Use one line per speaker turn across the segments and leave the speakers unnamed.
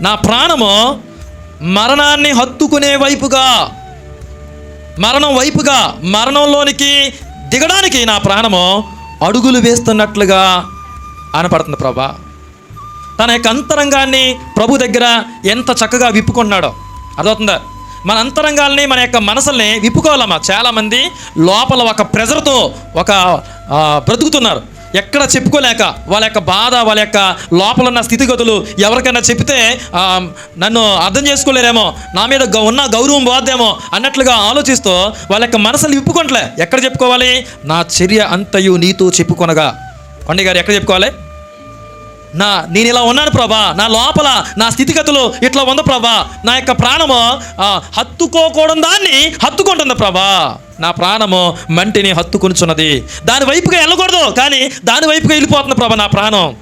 నా ప్రాణము మరణాన్ని హత్తుకునే వైపుగా మరణం వైపుగా మరణంలోనికి దిగడానికి నా ప్రాణము అడుగులు వేస్తున్నట్లుగా అనపడుతుంది ప్రభా. తన యొక్క అంతరంగాన్ని ప్రభు దగ్గర ఎంత చక్కగా విప్పుకున్నాడో అర్థమవుతుందా? మన అంతరంగాల్ని మన యొక్క మనసుల్ని విప్పుకోవాలమ్మా. చాలామంది లోపల ఒక ప్రెజర్తో ఒక బ్రతుకుతున్నారు. ఎక్కడ చెప్పుకోలేక వాళ్ళ యొక్క బాధ వాళ్ళ యొక్క లోపల ఉన్న స్థితిగతులు ఎవరికైనా చెప్తే నన్ను అర్థం చేసుకోలేరేమో నా మీద ఉన్న గౌరవం పోద్దేమో అన్నట్లుగా ఆలోచిస్తూ వాళ్ళ యొక్క మనసులు విప్పుకోవట్లే ఎక్కడ చెప్పుకోవాలి? నా చర్య అంతయు నీతో చెప్పుకొనగా. కొండ గారు ఎక్కడ చెప్పుకోవాలి? నా నేను ఇలా ఉన్నాను ప్రభా. నా లోపల నా స్థితిగతులు ఇట్లా ఉంది ప్రభా. నా యొక్క ప్రాణము ఆ, హత్తుకోకూడదు దాన్ని హత్తుకుంటుంది ప్రభా. నా ప్రాణము మంటిని హత్తుకునిచున్నది. దాని వైపుగా వెళ్ళకూడదు కానీ దాని వైపుగా వెళ్ళిపోతుంది ప్రభా నా ప్రాణం.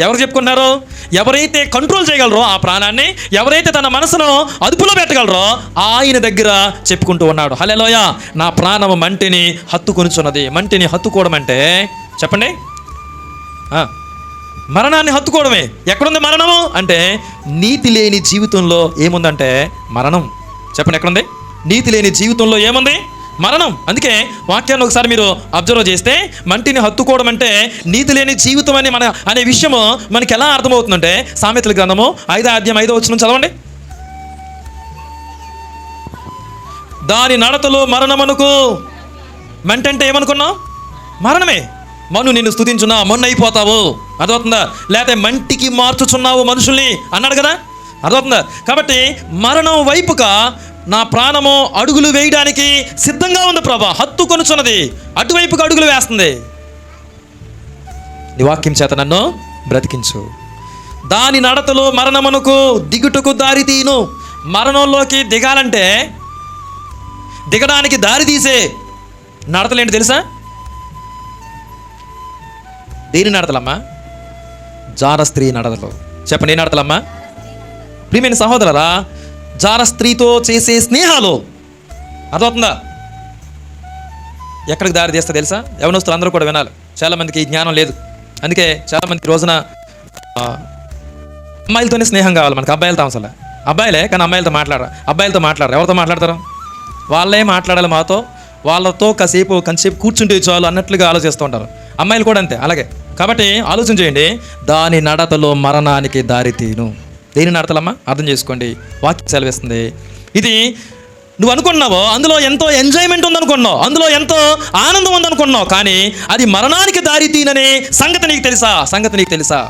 ఎవరు చెప్పుకున్నారు ఎవరైతే కంట్రోల్ చేయగలరో ఆ ప్రాణాన్ని ఎవరైతే తన మనసును అదుపులో పెట్టగలరో ఆయన దగ్గర చెప్పుకుంటూ ఉన్నాడు. హలోయ నా ప్రాణము మంటిని హత్తుకొనుచున్నది. మంటిని హత్తుకోవడం అంటే చెప్పండి. ఆ, మరణాన్ని హత్తుకోవడమే. ఎక్కడుంది మరణము? అంటే నీతి లేని జీవితంలో ఏముందంటే మరణం. చెప్పండి ఎక్కడుంది? నీతి లేని జీవితంలో ఏముంది? మరణం. అందుకే వాక్యాన్ని ఒకసారి మీరు అబ్జర్వ్ చేస్తే మంటిని హత్తుకోవడం అంటే నీతి లేని జీవితం అని మన అనే విషయము మనకి ఎలా అర్థమవుతుందంటే సామెతల గ్రంథము ఐదో అధ్యాయం ఐదో వచ్చిన చదవండి. దాని నడతలు అనుకు మంటంటే ఏమనుకున్నావు? మరణమే. మను నిన్ను స్తుతించున్నా మొన్న అయిపోతావు అర్థమవుతుందా? లేకపోతే మంటికి మార్చుచున్నావు మనుషుల్ని అన్నాడు కదా? అర్థమవుతుందా? కాబట్టి మరణం వైపుగా నా ప్రాణము అడుగులు వేయడానికి సిద్ధంగా ఉంది ప్రభా. హత్తు కొనుచున్నది. అటువైపుగా అడుగులు వేస్తుంది. నీ వాక్యం చేత నన్ను బ్రతికించు. దాని నడతలు మరణమునకు దిగుటకు దారి తీను. మరణంలోకి దిగాలంటే దిగడానికి దారి తీసే నడతలేంటి తెలుసా? దేని నడతలమ్మా? జార స్త్రీ నడతలు చెప్పండి ఏ నడతలమ్మా ప్రియమైన సహోదరరా జార స్త్రీతో చేసే స్నేహాలు అర్థమవుతుందా? ఎక్కడికి దారి తీస్తా తెలుసా? యవనస్తులు అందరూ కూడా వినాలి. చాలామందికి ఈ జ్ఞానం లేదు. అందుకే చాలామందికి రోజున అమ్మాయిలతోనే స్నేహం కావాలి మనకి. అబ్బాయిలతో అవసరం అబ్బాయిలే కానీ అమ్మాయిలతో మాట్లాడరు. అబ్బాయిలతో మాట్లాడరు. ఎవరితో మాట్లాడతారు? వాళ్ళే మాట్లాడాలి మాతో. వాళ్ళతో కాసేపు కొంతసేపు కూర్చుంటే చాలు అన్నట్లుగా ఆలోచిస్తూ ఉంటారు. అమ్మాయిలు కూడా అంతే. అలాగే. కాబట్టి ఆలోచన చేయండి. దాని నడతలో మరణానికి దారితీను దేని నడతలమ్మా? అర్థం చేసుకోండి. వాక్యం సెలవిస్తుంది. ఇది నువ్వు అనుకున్నావో అందులో ఎంతో ఎంజాయ్మెంట్ ఉందనుకున్నావు అందులో ఎంతో ఆనందం ఉందనుకున్నావు కానీ అది మరణానికి దారితీననే సంగతి నీకు తెలుసా? సంగతి నీకు తెలుసా?